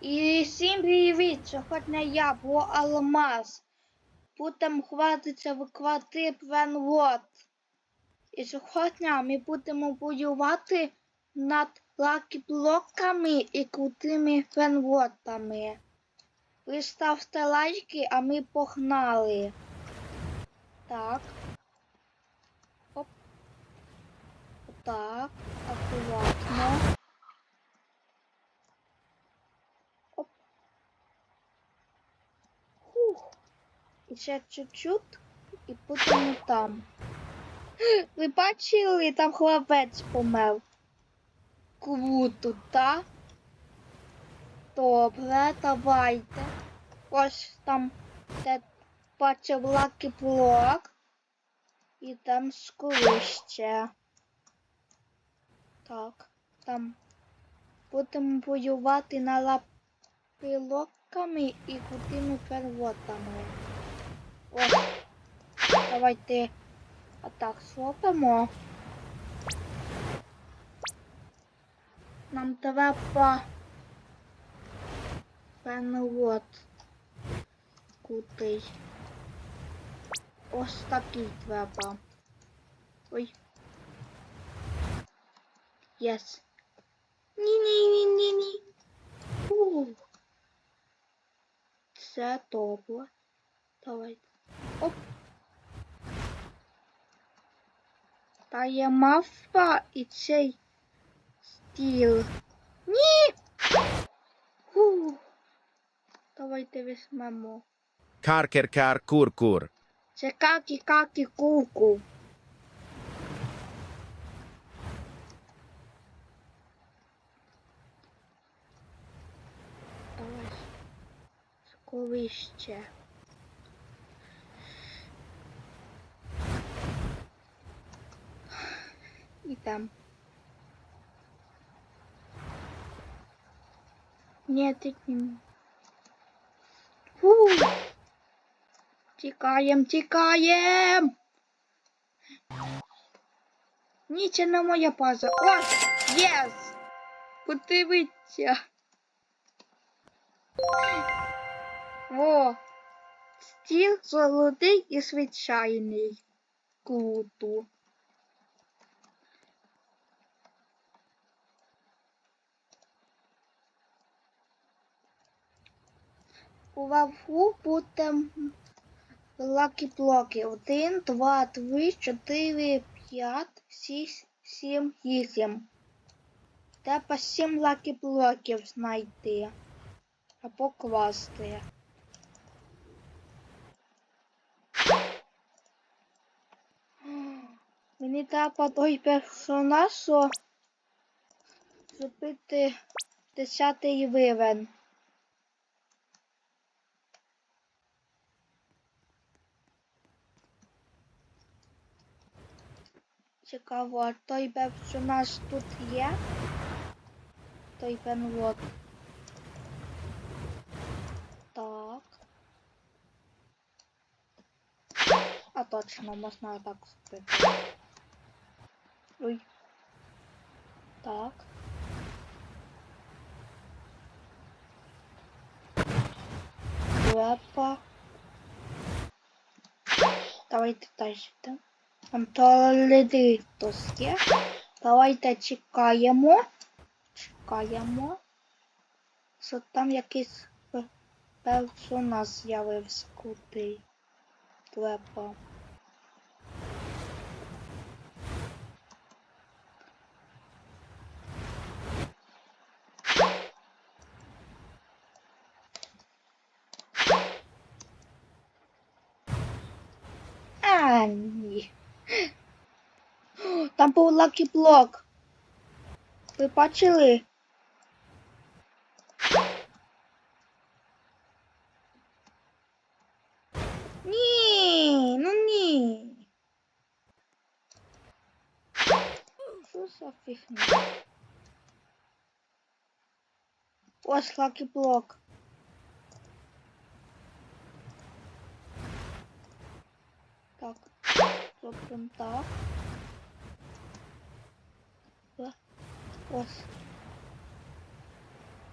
І всім привіт! Сьогодні я бо Алмаз. Будемо хватитися викладати пленвод. І сьогодні ми будемо будувати над лакі-блоками і крутими пленводами. Ви ставте лайки, а ми погнали. Так. Оп. Так. Акуратно. Оп. Фух. Ще чуть-чуть і будемо там. Ви бачили, там хлопець помер. Круто, так? Добре, давайте. Ось там де бачив лаки блок. І там скоріще. Так, там будемо воювати на лапилоками і крутими первотами. Ось, давайте отак зробимо. Нам треба пенвод крутий. Ось такий треба. Ой. Єс. Ні-ні-ні-ні-ні. Це добре. Давай. Оп. Та є мавпа і цей стіл. Ні! Ух. Давайте візьмемо. Karker kar kur kur. Це какі-какі куку. Давай. Скоріще. І там. Ні, ти не. Фу. Тікаєм, тікаєм. Ні, це не моя база. О, єс! Подивіться. О, стіл золотий і звичайний. Круто. У вафу буде лакі блоки. Один, два, три, чотири, п'ять, шість, сім, вісім. Треба сім лакі блоків знайти. Або класти. Мені треба той персонаж, що зробити десятий рівень. Цікаво, а той персонаж тут є? Той пенвод. Так. А точно, можна так зробити. Ой. Так. Треба. Давайте далі. Є. Давайте чекаємо. Чекаємо. Що там якийсь пе- персонаж з'явився крутий. Треба. А, ні. Там був лакі блок. Ви бачили? Ні, ну ні. Що за фігня? Ось лакі блок. Так, зробимо так. Ось.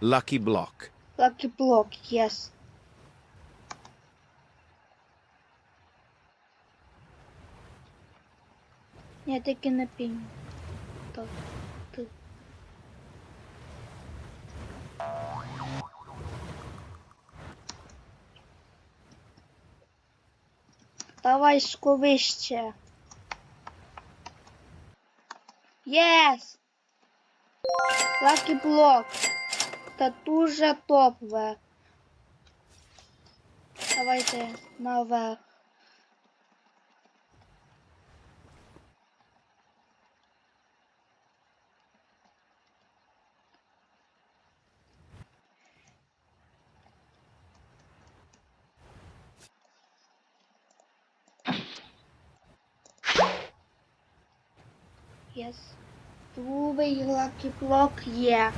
Lucky block. Lucky block, yes. Я таки не пінь. Так, ти. Давай скоріше. Єс! Лакі блок. Та дуже топове. Давайте наверх. Yes. Другий лакі блок є.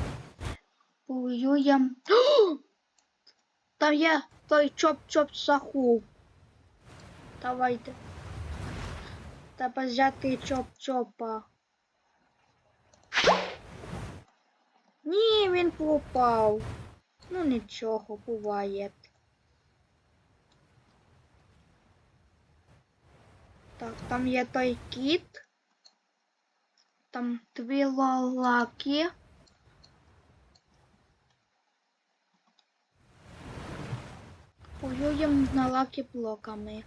Воюєм. Там є той чоп-чоп саху. Давайте. Треба взяти чоп-чопа. Ні, він пропав. Ну нічого, буває. Так, там є той кіт. Там дві лалаки. Воюємо на лаки блоками.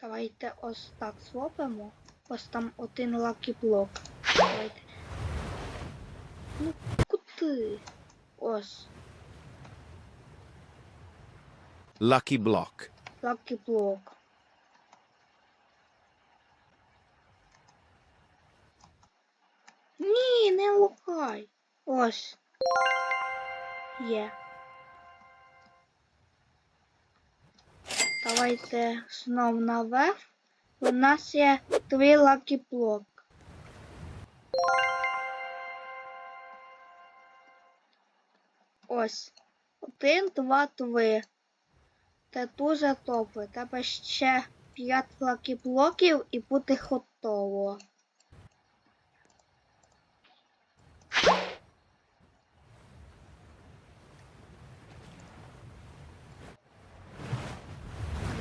Давайте ось так зробимо. Ось там один лаки блок. Давайте. Ну, куди? Ось. Lucky block. Лаки блок. Ні, не лукай. Ось. Є. Давайте знов наверх. У нас є три лаки блок. Ось. Один, два, три. Це дуже добре. Треба ще 5 лаки блоків і буде готово.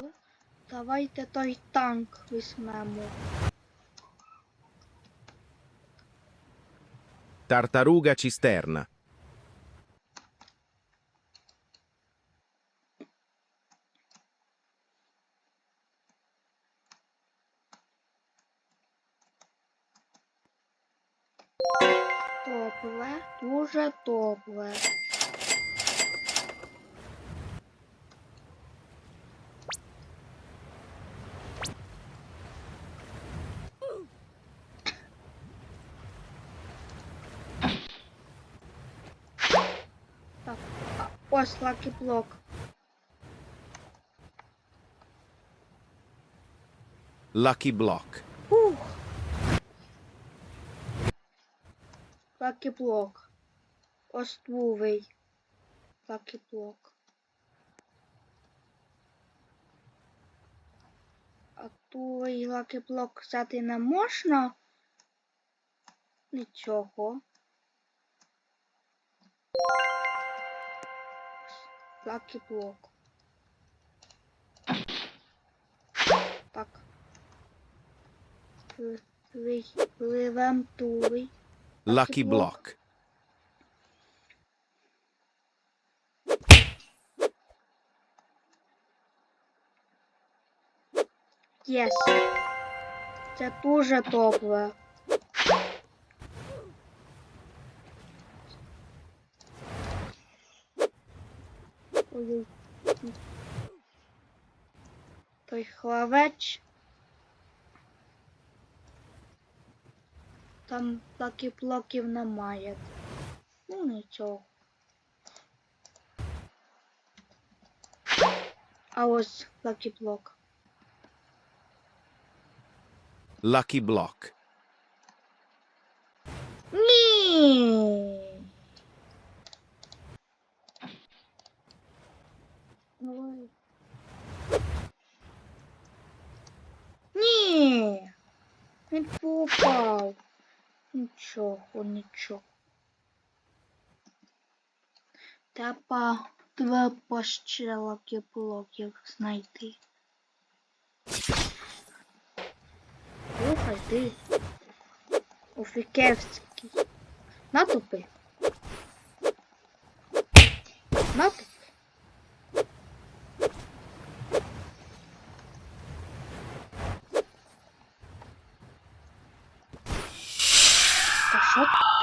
Ну, Давайте той танк візьмемо. Tartaruga cisterna. Добре, дуже добре. Так, а, ось лакі блок. Lucky block. Ух. Лакі блок. Ось другий. Лакі блок. А другий лакі блок взяти не можна. Нічого. Лакі блок. Так. Пливем другий. Lucky block. Єс. Це дуже добре. Ой-ой. Той хлавеч. Там такі блоків немає. Ну нічого. А ось лакі блок. Lucky block. Ні. технологій. Ні, він попав. Нічого, нічого. Треба два пощелоки блоків знайти. Слухай ти. Офікевський. Натупи. Натупи. Та що?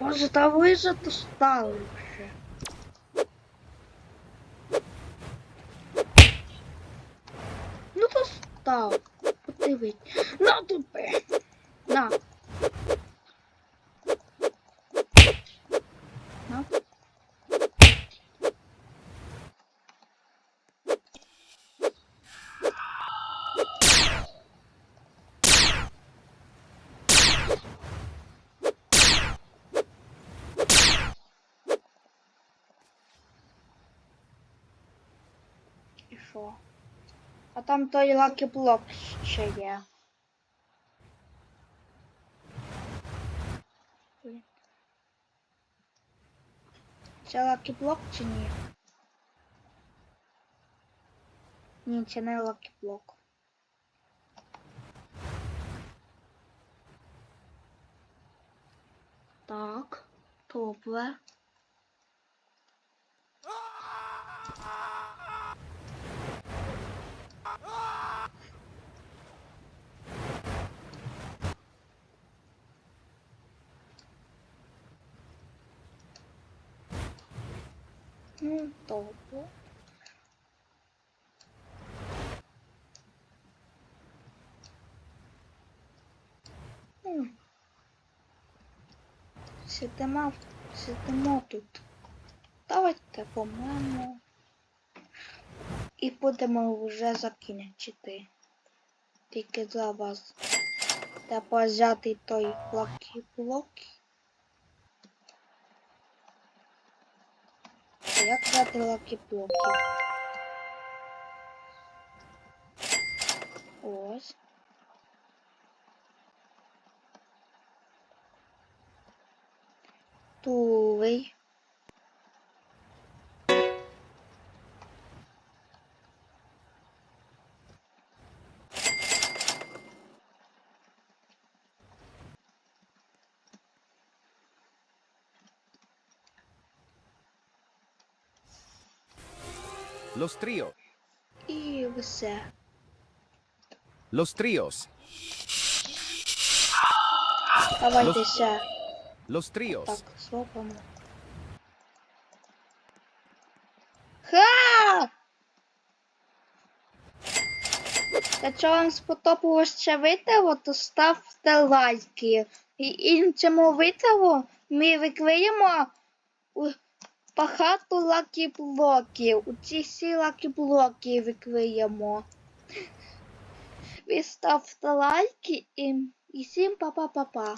Боже, та ви же достали що? А там той лакі блок ще є. Блін. Це лакі блок чи ні? Ні, це не лакі блок. Так, добре. Ну, добре. М. Сидимо, сидимо тут. Давайте помимо. І будемо вже закінчити. Тільки за вас. Треба взяти той блок. А як взяти лакі блоки? Ось. Тулий. Lo strio. І все. Lo strios. Давайте ще. Lo strios. Так, зробимо. Ха! Якщо вам сподобалось це відео, то ставте лайки. І іншому відео ми викриємо у- багато лакі блоків. У ці всі лакі блоки викриємо. Ви ставте лайки і всім па-па-па-па.